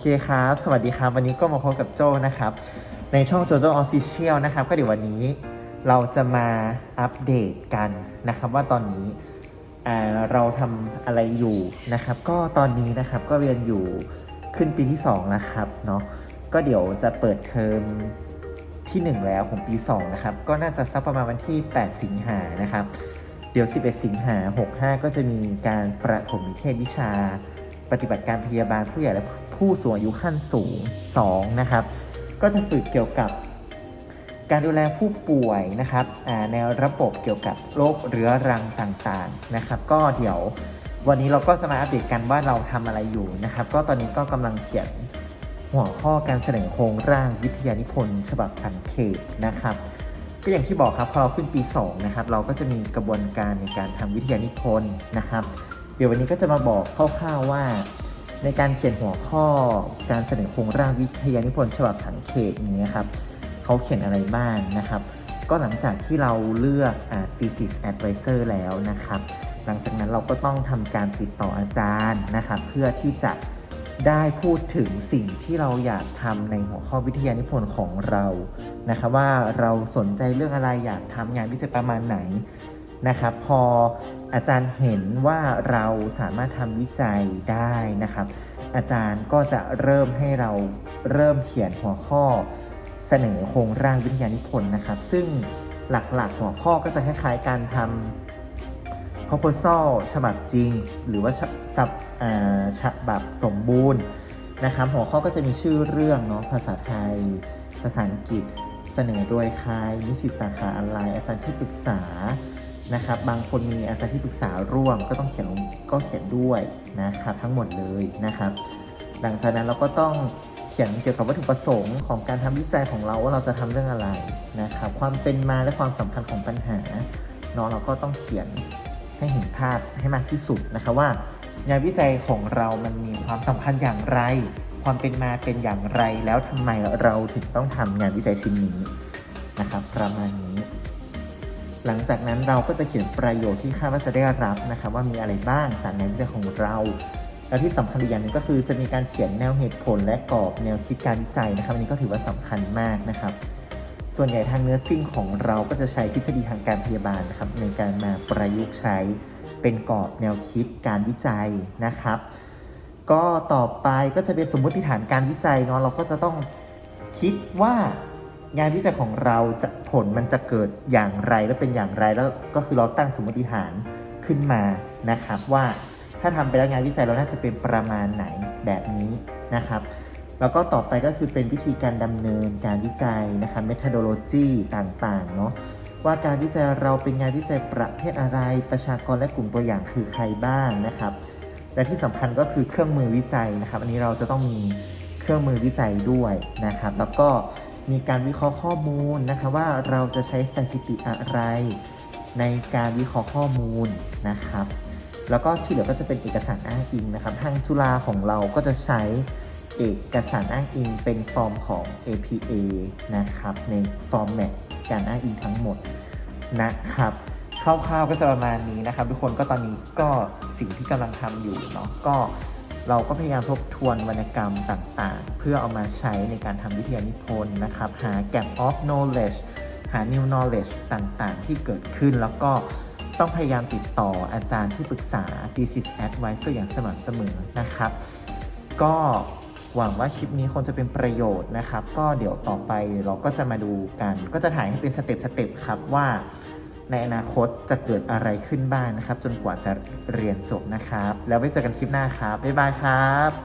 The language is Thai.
โอเคครับ สวัสดีครับ วันนี้ก็มาพบกับโจนะครับ ในช่องโจโจออฟฟิเชียลนะครับ ก็เดี๋ยววันนี้เราจะมาอัปเดตกันนะครับว่าตอนนี้เราทำอะไรอยู่นะครับ ก็ตอนนี้นะครับก็เรียนอยู่ขึ้นปีที่2แล้วครับเนาะ ก็เดี๋ยวจะเปิดเทอมที่ 1 แล้วของปี 2 นะครับ ก็น่าจะสักประมาณวันที่ 8 สิงหานะครับ เดี๋ยว 11 สิงหา65 ก็จะมีการประถมนิเทศวิชา ปฏิบัติการพยาบาลผู้ใหญ่และ ผู้สูงอายุขั้นสูง2นะครับก็จะฝึกเกี่ยวกับการดูแลผู้ป่วยนะครับในระบบเกี่ยวกับโรคเรื้อรังต่างๆนะครับ ก็เดี๋ยววันนี้เราก็จะมาอัปเดตกันว่าเราทำอะไรอยู่นะครับ ก็ตอนนี้ก็กำลังเขียนหัวข้อการเสนอโครงร่างวิทยานิพนธ์ฉบับสังเขปนะครับ ก็อย่างที่บอกครับพอเราขึ้นปี 2 นะครับ เราก็จะมีกระบวนการในการทำวิทยานิพนธ์นะครับ เดี๋ยววันนี้ก็จะมาบอกคร่าวๆว่า ในการเขียนหัวข้อการเสนอโครงร่างวิทยานิพนธ์ฉบับสังเขปนี้ครับเขาเขียนอะไรบ้างนะครับ ก็หลังจากที่เราเลือกอ thesis advisor แล้วนะครับ หลังจากนั้นเราก็ต้องทำการติดต่ออาจารย์นะครับเพื่อที่จะได้พูดถึงสิ่งที่เราอยากทำในหัวข้อวิทยานิพนธ์ของเรานะครับว่าเราสนใจเรื่องอะไรอยากทำงานวิจัยประมาณไหน นะครับพออาจารย์เห็นว่าเราสามารถทำวิจัยได้นะครับ อาจารย์ก็จะเริ่มให้เราเริ่มเขียนหัวข้อเสนอโครงร่างวิทยานิพนธ์นะครับ ซึ่งหลักๆหัวข้อก็จะคล้ายๆการทำ proposal ฉบับจริง หรือว่าฉสับฉบับสมบูรณ์นะครับ หัวข้อก็จะมีชื่อเรื่องเนาะภาษาไทย ภาษาอังกฤษเสนอโดยใครนิสิตสาขาอะไรอาจารย์ที่ปรึกษา นะครับ บางคนมีอาจารย์ที่ปรึกษาร่วมก็ต้องเขียนก็เขียนด้วยนะครับทั้งหมดเลยนะครับ หลังจากนั้นเราก็ต้องเขียนเกี่ยวกับวัตถุประสงค์ของการทำวิจัยของเราว่าเราจะทำเรื่องอะไรนะครับ ความเป็นมาและความสำคัญของปัญหาเนาะเราก็ต้องเขียนให้เห็นภาพให้มากที่สุดนะครับว่างานวิจัยของเรามันมีความสำคัญอย่างไร ความเป็นมาเป็นอย่างไร แล้วทำไมเราถึงต้องทำงานวิจัยชิ้นนี้นะครับประมาณนี้ หลังจากนั้นเราก็จะเขียนประโยชน์ที่คาดว่าจะได้รับนะครับว่ามีอะไรบ้างจากงานวิจัยของเรา และที่สำคัญอีกอย่างหนึงก็คือจะมีการเขียนแนวเหตุผลและกรอบแนวคิดการวิจัยนะครับอันนี้ก็ถือว่าสำคัญมากนะครับ ส่วนใหญ่ทางเนื้อซิ่งของเราก็จะใช้ทฤษฎีทางการพยาบาลนะครับในการมาประยุกต์ใช้เป็นกรอบแนวคิดการวิจัยนะครับ ก็ต่อไปก็จะเป็นสมมติฐานการวิจัยเนาะเราก็จะต้องคิดว่า งานวิจัยของเราจะผลมันจะเกิดอย่างไรและเป็นอย่างไรแล้วก็คือเราตั้งสมมติฐานขึ้นมานะครับว่าถ้าทำไปแล้วงานวิจัยเราน่าจะเป็นประมาณไหนแบบนี้นะครับแล้วก็ต่อไปก็คือเป็นวิธีการดำเนินการวิจัยนะครับ methodology ต่างๆเนาะว่าการวิจัยเราเป็นงานวิจัยประเภทอะไร ประชากรและกลุ่มตัวอย่างคือใครบ้างนะครับ และที่สำคัญก็คือเครื่องมือวิจัยนะครับ อันนี้เราจะต้องมีเครื่องมือวิจัยด้วยนะครับ แล้วก็ มีการวิเคราะห์ข้อมูลนะครับว่าเราจะใช้สถิติอะไร ในการวิเคราะห์ข้อมูลนะครับ แล้วก็ที่เหลือก็จะเป็นเอกสารอ้างอิงนะครับ ทางจุฬาของเราก็จะใช้เอกสารอ้างอิงเป็นฟอร์มของ APA นะครับ ในฟอร์แมตการอ้างอิงทั้งหมดนะครับคร่าวๆก็จะประมาณนี้นะครับ ทุกคนก็ตอนนี้ก็สิ่งที่กำลังทำอยู่เนาะก็ เราก็พยายามทบทวนวรรณกรรมต่างๆ เพื่อเอามาใช้ในการทำวิทยานิพนธ์นะครับ หา gap of knowledge หา new knowledge ต่างๆ ที่เกิดขึ้นแล้วก็ต้องพยายามติดต่ออาจารย์ที่ปรึกษา thesis advisor อย่างสม่ำเสมอนะครับ ก็หวังว่าคลิปนี้คงจะเป็นประโยชน์นะครับ ก็เดี๋ยวต่อไปเราก็จะมาดูกัน ก็จะถ่ายให้เป็นสเต็ปสเต็ปครับว่า ในอนาคตจะเกิดอะไรขึ้นบ้างนะครับ จนกว่าจะเรียนจบนะครับ แล้วไว้เจอกันคลิปหน้าครับ บ๊ายบายครับ